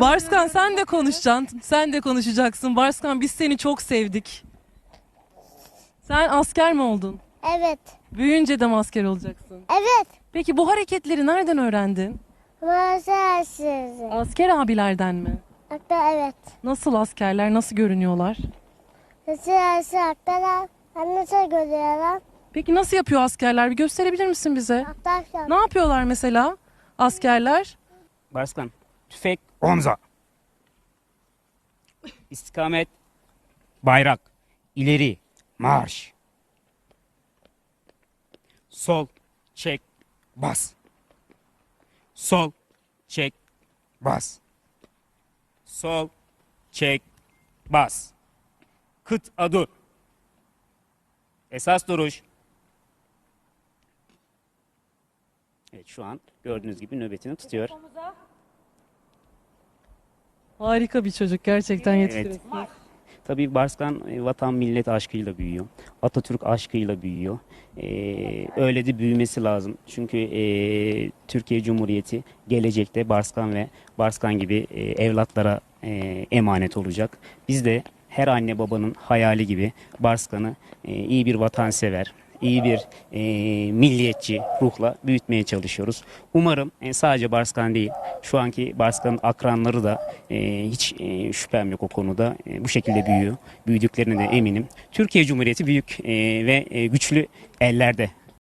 Barskan sen de konuşacaksın. Sen de konuşacaksın. Barskan biz seni çok sevdik. Sen asker mi oldun? Evet. Büyüyünce de mi asker olacaksın? Evet. Peki bu hareketleri nereden öğrendin? Maalesef. Asker abilerden mi? Hatta evet. Nasıl askerler, nasıl görünüyorlar? Aktaran. Ben nasıl görüyorum? Peki nasıl yapıyor askerler? Bir gösterebilir misin bize? Aktarsan. Ne yapıyorlar mesela askerler? Barskan. Tüfek omza. İstikamet bayrak. İleri marş. Sol çek bas. Sol çek bas. Sol çek bas. Kıt adur. Esas duruş. Evet şu an gördüğünüz gibi nöbetini tutuyor. Harika bir çocuk gerçekten yetiştiriyorsun. Tabii Barskan e, vatan millet aşkıyla büyüyor. Atatürk aşkıyla büyüyor. Ee, öyle de büyümesi lazım. Çünkü e, Türkiye Cumhuriyeti gelecekte Barskan ve Barskan gibi e, evlatlara e, emanet olacak. Biz de her anne babanın hayali gibi Barskan'ı e, iyi bir vatansever, iyi bir e, milliyetçi ruhla büyütmeye çalışıyoruz. Umarım e, sadece Barskan değil, şu anki Barskan'ın akranları da e, hiç e, şüphem yok o konuda. E, bu şekilde büyüyor. Büyüdüklerine de eminim. Türkiye Cumhuriyeti büyük e, ve e, güçlü ellerde